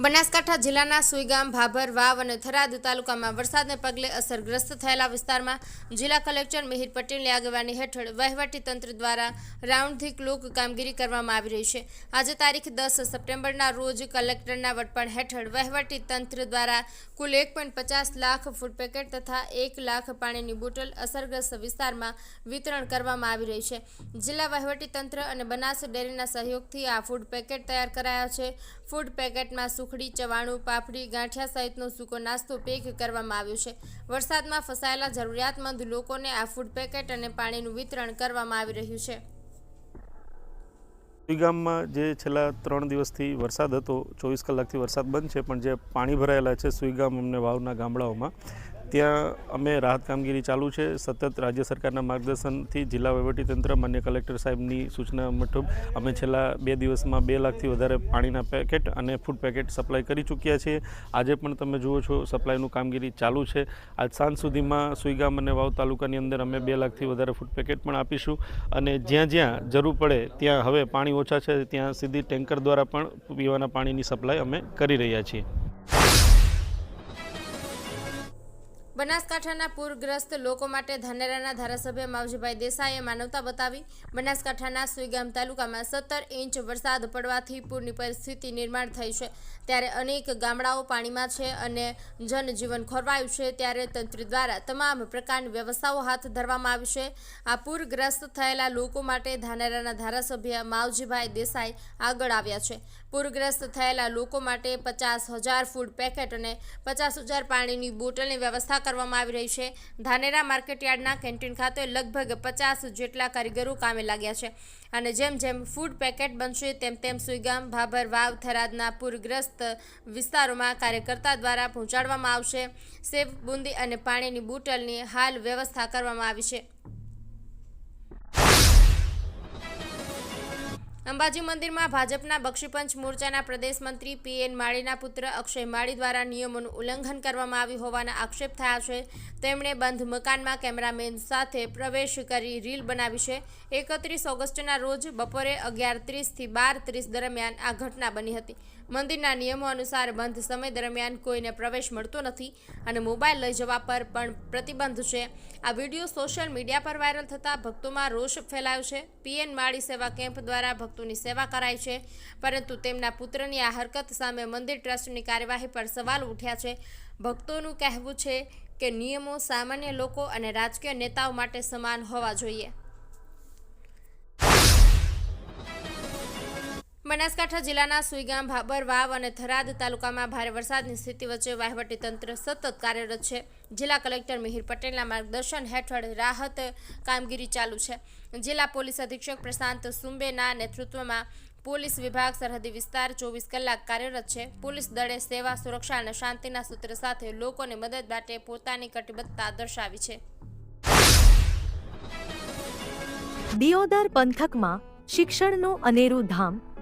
બનાસકાંઠા જિલ્લાના સુઈગામ, ભાભર, વાવ અને થરાદ તાલુકામાં વરસાદને પગલે અસરગ્રસ્ત થયેલા વિસ્તારમાં જિલ્લા કલેક્ટર મિહિર પટેલની આગેવાની હેઠળ વહીવટી તંત્ર દ્વારા રાઉન્ડ ધી ક્લોક કામગીરી કરવામાં આવી રહી છે. આજે તારીખ દસ સપ્ટેમ્બરના રોજ કલેક્ટરના વડપણ હેઠળ વહીવટી તંત્ર દ્વારા કુલ એક પચાસ લાખ ફૂડ પેકેટ તથા એક લાખ પાણીની બોટલ અસરગ્રસ્ત વિસ્તારમાં વિતરણ કરવામાં આવી રહી છે. જિલ્લા વહીવટી તંત્ર અને બનાસ ડેરીના સહયોગથી આ ફૂડ પેકેટ તૈયાર કરાયા છે. ફૂડ પેકેટમાં સુખડી ચવાણું, પાપડી, ગાંઠિયા સહિતનો સૂકો નાસ્તો પેક કરવામાં આવ્યો છે. વરસાદમાં ફસાયેલા જરૂરિયાતમંદ લોકોને આ ફૂડ પેકેટ અને પાણીનું વિતરણ કરવામાં આવી રહ્યું છે. સુઈ ગામમાં જે છેલ્લા ત્રણ દિવસથી વરસાદ હતો, ચોવીસ કલાકથી વરસાદ બંધ છે, પણ જે પાણી ભરાયેલા છે, સુઈ ગામ અમને વાવના ગામડાઓમાં ત્યાં અમે રાહત કામગીરી ચાલુ છે. સતત રાજ્ય સરકારના માર્ગદર્શનથી જિલ્લા વહીવટીતંત્ર, માન્ય કલેક્ટર સાહેબની સૂચના મુજબ અમે છેલ્લા બે દિવસમાં બે લાખથી વધારે પાણીના પેકેટ અને ફૂડ પેકેટ સપ્લાય કરી ચૂક્યા છીએ. આજે પણ તમે જુઓ છો, સપ્લાયનું કામગીરી ચાલુ છે. આજ સાંજ સુધીમાં સુઈગામ અને વાવ તાલુકાની અંદર અમે બે લાખથી વધારે ફૂડ પેકેટ પણ આપીશું અને જ્યાં જ્યાં જરૂર પડે ત્યાં હવે પાણી ઓછા છે, ત્યાં સીધી ટેન્કર દ્વારા પણ પીવાના પાણીની સપ્લાય અમે કરી રહ્યા છીએ. બનાસકાંઠાના પૂરગ્રસ્ત લોકો માટે ધાનેરાના ધારાસભ્ય માવજીભાઈ દેસાઈએ માનવતા બતાવી, બનાસકાંઠાના સુઈગામ તાલુકામાં સત્તર ઇંચ વરસાદ પડવાથી પૂરની પરિસ્થિતિ નિર્માણ થઈ છે. ત્યારે અનેક ગામડાઓ પાણીમાં છે અને જનજીવન ખોરવાયું છે. ત્યારે તંત્ર દ્વારા તમામ પ્રકારની વ્યવસ્થાઓ હાથ ધરવામાં આવી છે. આ પૂરગ્રસ્ત થયેલા લોકો માટે ધાનેરાના ધારાસભ્ય માવજીભાઈ દેસાઈ આગળ આવ્યા છે. પૂરગ્રસ્ત થયેલા લોકો માટે પચાસ હજાર ફૂડ પેકેટ અને પચાસ હજાર પાણીની બોટલની વ્યવસ્થા કરવામાં આવી રહી છે. ધાનેરા માર્કેટયાર્ડના કેન્ટીન ખાતે લગભગ પચાસ જેટલા કારીગરો કામે લાગ્યા છે અને જેમ જેમ ફૂડ પેકેટ બનશે તેમ તેમ સુઈગામ, ભાભર, વાવ, થરાદના પૂરગ્રસ્ત વિસ્તારોમાં કાર્યકર્તા દ્વારા પહોંચાડવામાં આવશે. સેવ, બુંદી અને પાણીની બોટલની હાલ વ્યવસ્થા કરવામાં આવી છે. અંબાજી મંદિરમાં ભાજપના બક્ષીપંચ મોરચાના પ્રદેશ મંત્રી પી એન માળીના પુત્ર અક્ષય માળી દ્વારા નિયમોનું ઉલ્લંઘન કરવામાં આવ્યું હોવાના આક્ષેપ થયા છે. તેમણે બંધ મકાનમાં કેમેરામેન સાથે પ્રવેશ કરી રીલ બનાવી છે. એકત્રીસ ઓગસ્ટના રોજ બપોરે અગિયાર ત્રીસથી બાર ત્રીસ દરમિયાન આ ઘટના બની હતી. મંદિરના નિયમો અનુસાર બંધ સમય દરમિયાન કોઈને પ્રવેશ મળતો નથી અને મોબાઈલ લઈ જવા પર પણ પ્રતિબંધ છે. આ વીડિયો સોશિયલ મીડિયા પર વાયરલ થતાં ભક્તોમાં રોષ ફેલાયો છે. પીએન માળી સેવા કેમ્પ દ્વારા ભક્તોની સેવા કરાય છે, પરંતુ તેમના પુત્રની આ હરકત સામે મંદિર ટ્રસ્ટની કાર્યવાહી પર સવાલ ઉઠ્યા છે. ભક્તોનું કહેવું છે કે નિયમો સામાન્ય લોકો અને રાજકીય નેતાઓ માટે સમાન હોવા જોઈએ. બનાસકાંઠા જિલ્લાના સુઈગામ ભાબર વાવ અને થરાદ તાલુકામાં ભારે વરસાદની સ્થિતિ વચ્ચે વહીવટીતંત્ર સતત કાર્યરત છે. જિલ્લા કલેક્ટર મિહિર પટેલના માર્ગદર્શન હેઠળ રાહત કામગીરી ચાલુ છે. જિલ્લા પોલીસ અધિક્ષક પ્રશાંત સુંબેના નેતૃત્વમાં પોલીસ વિભાગ સરહદી વિસ્તાર ચોવીસ કલાક કાર્યરત છે. પોલીસ દળે સેવા, સુરક્ષા અને શાંતિના સૂત્ર સાથે લોકોને મદદ માટે પોતાની કટિબદ્ધતા દર્શાવી છે. દિયોદર પંથકમાં શિક્ષણનું અનેરું ધામ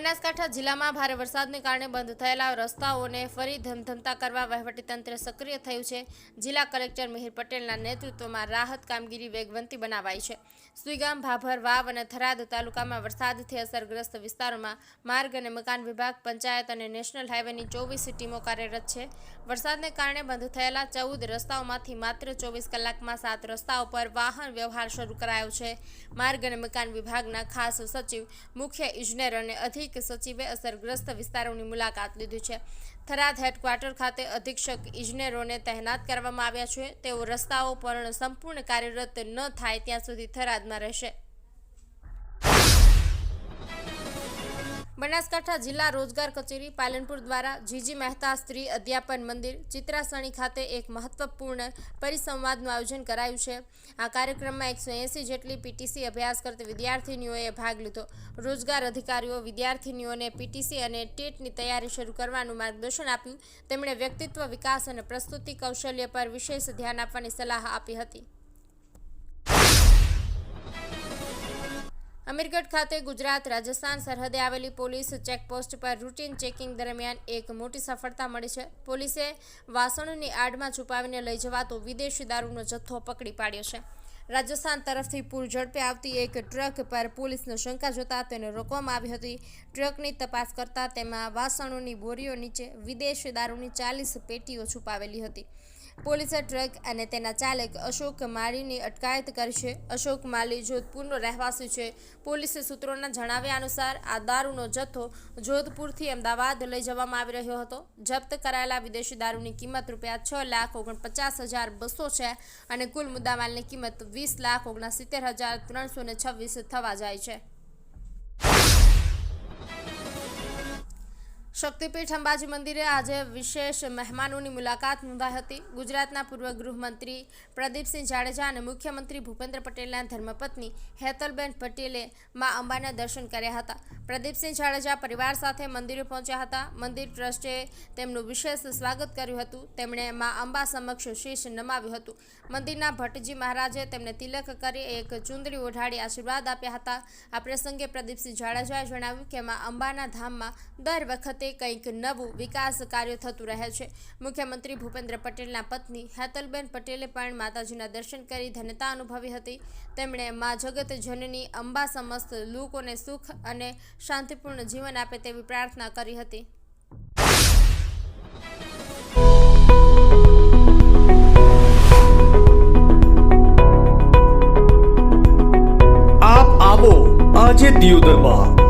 Banaskantha જિલ્લામાં ભારે વરસાદને કારણે બંધ થયેલા રસ્તાઓને ફરી ધમધમતા કરવા વહીવટીતંત્ર સક્રિય થયું છે. જિલ્લા કલેક્ટર મિહિર પટેલના નેતૃત્વમાં રાહત કામગીરી વેગવંતી બનાવાઈ છે. સુઈગામ, ભાભર, વાવ અને થરાદ તાલુકામાં વરસાદથી અસરગ્રસ્ત વિસ્તારોમાં માર્ગ અને મકાન વિભાગ, પંચાયત અને નેશનલ હાઈવેની ચોવીસ ટીમો કાર્યરત છે. વરસાદને કારણે બંધ થયેલા ચૌદ રસ્તાઓમાંથી માત્ર ચોવીસ કલાકમાં સાત રસ્તાઓ પર વાહન વ્યવહાર શરૂ કરાયો છે. માર્ગ અને મકાન વિભાગના ખાસ સચિવ, મુખ્ય ઇજનેર અને અધિક સચિવે અસરગ્રસ્ત વિસ્તારોની મુલાકાત લીધી છે. થરાદ હેડક્વાર્ટર ખાતે અધિક્ષક ઇજનેરોને તહેનાત કરવામાં આવ્યા છે. તેઓ રસ્તાઓ પર સંપૂર્ણ કાર્યરત ન થાય ત્યાં સુધી થરાદમાં રહેશે. બનાસકાંઠા જિલ્લા રોજગાર કચેરી પાલનપુર દ્વારા જીજી મહેતા સ્ત્રી અધ્યાપન મંદિર ચિત્રાસણી ખાતે એક મહત્વપૂર્ણ પરિસંવાદનું આયોજન કરાયું છે. આ કાર્યક્રમમાં એકસો એંસી જેટલી પીટીસી અભ્યાસ કરતી વિદ્યાર્થીનીઓએ ભાગ લીધો. રોજગાર અધિકારીઓ વિદ્યાર્થીનીઓને પીટીસી અને ટેટની તૈયારી શરૂ કરવાનું માર્ગદર્શન આપ્યું. તેમણે વ્યક્તિત્વ વિકાસ અને પ્રસ્તુતિ કૌશલ્ય પર વિશેષ ધ્યાન આપવાની સલાહ આપી હતી. અમીરગઢ ખાતે ગુજરાત રાજસ્થાન સરહદે આવેલી પોલીસ ચેકપોસ્ટ પર રૂટીન ચેકિંગ દરમિયાન એક મોટી સફળતા મળી છે. પોલીસે વાસણોની આડમાં છુપાવીને લઈ જવાતો વિદેશી દારૂનો જથ્થો પકડી પાડ્યો છે. રાજસ્થાન તરફથી પૂર ઝડપે આવતી એક ટ્રક પર પોલીસને શંકા જોતા તેને રોકવામાં આવી હતી. ટ્રકની તપાસ કરતા તેમાં વાસણોની બોરીઓ નીચે વિદેશી દારૂની ચાલીસ પેટીઓ છુપાવેલી હતી. પોલીસે ટ્રક અને તેના ચાલક અશોક માળીની અટકાયત કરી છે. અશોક માલી જોધપુરનો રહેવાસી છે. પોલીસ સૂત્રોના જણાવ્યા અનુસાર આ દારૂનો જથ્થો જોધપુરથી અમદાવાદ લઈ જવામાં આવી રહ્યો હતો. જપ્ત કરાયેલા વિદેશી દારૂની કિંમત રૂપિયા છ લાખ ઓગણપચાસ હજાર બસો છે અને કુલ મુદ્દામાલની કિંમત વીસ લાખ ઓગણસિત્તેર હજાર ત્રણસો ને છવ્વીસ થવા જાય છે. શક્તિપીઠ અંબાજી મંદિરે આજે વિશેષ મહેમાનોની મુલાકાત નોંધાઈ હતી. ગુજરાતના પૂર્વ ગૃહમંત્રી પ્રદીપસિંહ જાડેજા અને મુખ્યમંત્રી ભૂપેન્દ્ર પટેલના ધર્મપત્ની હેતલબેન પટેલે મા અંબાના દર્શન કર્યા હતા. પ્રદીપસિંહ જાડેજા પરિવાર સાથે મંદિરે પહોંચ્યા હતા. મંદિર ટ્રસ્ટે તેમનું વિશેષ સ્વાગત કર્યું હતું. તેમણે મા અંબા સમક્ષ શીશ નમાવ્યું હતું. મંદિરના ભટ્ટજી મહારાજે તેમને તિલક કરી એક ચુંદડી ઓઢાડી આશીર્વાદ આપ્યા હતા. આ પ્રસંગે પ્રદીપસિંહ જાડેજાએ જણાવ્યું કે મા અંબાના ધામમાં દર વખતે કંઈક નવું વિકાસ કાર્ય થતું રહે છે. મુખ્યમંત્રી ભૂપેન્દ્ર પટેલના પત્ની હેતલબેન પટેલે પણ માતાજીના દર્શન કરી ધન્યતા અનુભવી હતી. તેમણે મા જગત જનની અંબા સમસ્ત લોકોને સુખ અને શાંતિપૂર્ણ જીવન આપે તેવી પ્રાર્થના કરી હતી. આજે આજે દિયોદરમાં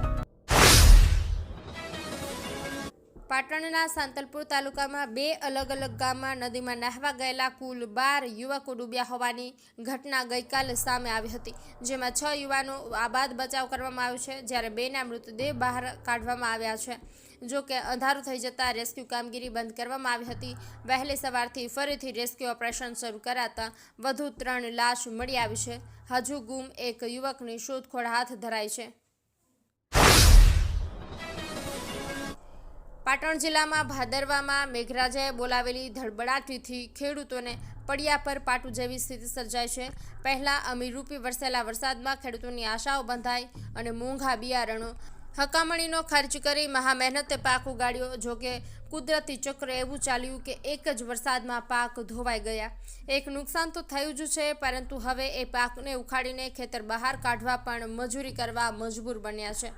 પાટણના સાંતલપુર તાલુકામાં બે અલગ અલગ ગામમાં નદીમાં નહાવા ગયેલા કુલ બાર યુવકો ડૂબ્યા હોવાની ઘટના ગઈકાલે સામે આવી હતી, જેમાં છ યુવાનો આબાદ બચાવ કરવામાં આવ્યો છે, જ્યારે બેના મૃતદેહ બહાર કાઢવામાં આવ્યા છે. જો કે અંધારું થઈ જતાં રેસ્ક્યુ કામગીરી બંધ કરવામાં આવી હતી. વહેલી સવારથી ફરીથી રેસ્ક્યુ ઓપરેશન શરૂ કરાતા વધુ ત્રણ લાશ મળી આવી છે. હજુ ગુમ એક યુવકની શોધખોળ હાથ ધરાઈ છે. પાટણ જિલ્લામાં ભાદરવામાં મેઘરાજાએ બોલાવેલી ધડબડાટીથી ખેડૂતોને પડિયા પર પાટું જેવી સ્થિતિ સર્જાઈ છે. પહેલાં અમીરૂપી વરસેલા વરસાદમાં ખેડૂતોની આશાઓ બંધાઈ અને મોંઘા બિયારણો, હકામણીનો ખર્ચ કરી મહા મહેનતે પાક ઉગાડ્યો જોકે કુદરતી ચક્ર એવું ચાલ્યું કે એક જ વરસાદમાં પાક ધોવાઈ ગયા. એક નુકસાન તો થયું જ છે, પરંતુ હવે એ પાકને ઉખાડીને ખેતર બહાર કાઢવા પણ મજૂરી કરવા મજબૂર બન્યા છે.